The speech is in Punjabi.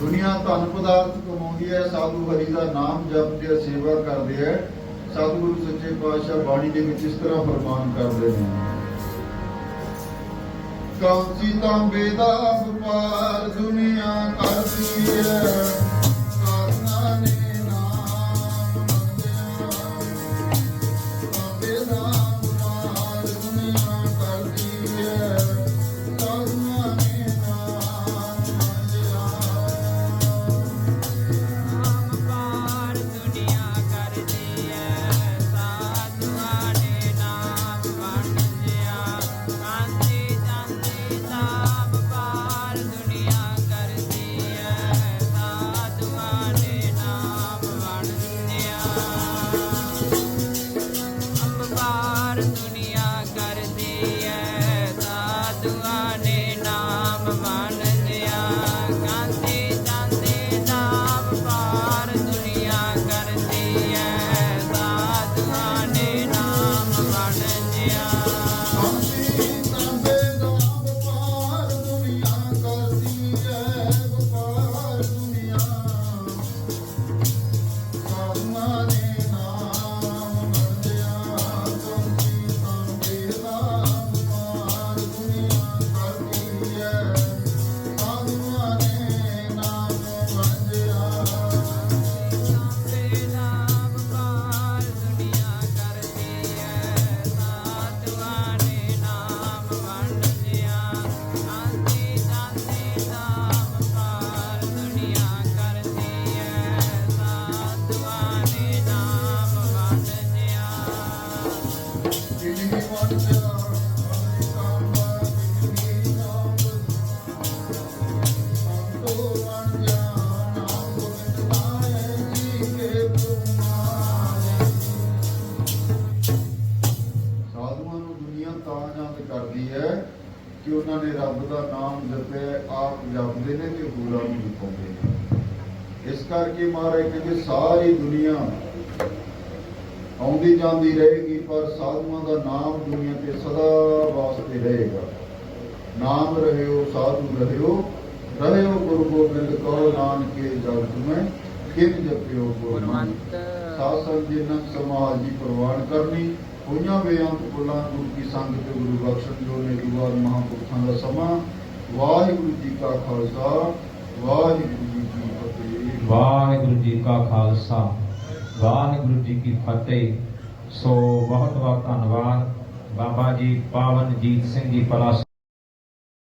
ਦੁਨੀਆ ਧਨ ਪਦਾਰਥ ਕਮਾਉਂਦੀ ਹੈ ਸਾਧੂ ਹਰੀ ਦਾ ਨਾਮ ਜਪਦੇ ਆ, ਸੇਵਾ ਕਰਦੇ ਹੈ। ਸਤਿਗੁਰੂ ਸੱਚੇ ਪਾਤਸ਼ਾਹ ਬਾਣੀ ਦੇ ਵਿੱਚ ਇਸ ਤਰ੍ਹਾਂ ਫਰਮਾਨ ਕਰਦੇ ਨੇ। ਕਾਂਸੀ ਤਾਂਬੇ ਦਾ ਵਪਾਰ ਦੁਨੀਆ ਕਰਦੀ ਹੈ। ਤਾਂ ਆਨੰਦ ਕਰਦੀ ਹੈ ਕਿ ਉਹਨਾਂ ਨੇ ਰੱਬ ਦਾ ਨਾਮ ਜਪਿਆ ਆਪ ਜਪਦੇ ਨੇ ਤੇ ਹੋਰਾਂ ਨੂੰ ਜਪਾਉਂਦੇ ਨੇ। ਇਸ ਕਰਕੇ ਮਹਾਰਾਜ ਕਹਿੰਦੇ ਸਾਰੀ ਦੁਨੀਆ ਆਉਂਦੀ ਜਾਂਦੀ ਰਹੇਗੀ ਪਰ ਸਾਧੂਆਂ ਦਾ ਨਾਮ ਦੁਨੀਆ ਤੇ ਸਦਾ ਵਾਸਤੇ ਰਹੇਗਾ। ਨਾਮ ਰਹਿਓ ਸਾਧੂ ਰਹਿਓ ਰਹਿਓ ਗੁਰੂ ਗੋਬਿੰਦ ਕਉ ਨਾਨਕੇ ਜਗ ਤੁਮੈ ਕਿਨ ਜਪਿਓ ਗੁਰਮੰਤ ਗੁਰਮੰਤ ਸਾਸਨ ਜਿਨਨ ਸਮਾਜ ਦੀ ਪ੍ਰਵਾਨ ਕਰਨੀ ਹੋਈਆਂ ਬੇਅੰਤ ਕੁਲਾਂ ਗੁਰੂ ਕੀ ਸੰਗਤ ਗੁਰੂ ਬਖਸ਼ਣ ਜੋ ਨੇ ਦੁਆਰ ਮਹਾਂਪੁਰਖਾਂ ਦਾ ਸਮਾਂ। ਵਾਹਿਗੁਰੂ ਜੀ ਕਾ ਖਾਲਸਾ, ਵਾਹਿਗੁਰੂ ਜੀ ਕੀ ਫਤਿਹ। ਵਾਹਿਗੁਰੂ ਜੀ ਕਾ ਖਾਲਸਾ, ਵਾਹਿਗੁਰੂ ਜੀ ਕੀ ਫਤਿਹ। ਸੋ ਬਹੁਤ ਬਹੁਤ ਧੰਨਵਾਦ। ਬਾਬਾ ਜੀ ਪਾਵਨਜੀਤ ਸਿੰਘ ਜੀ ਪਲਾਸ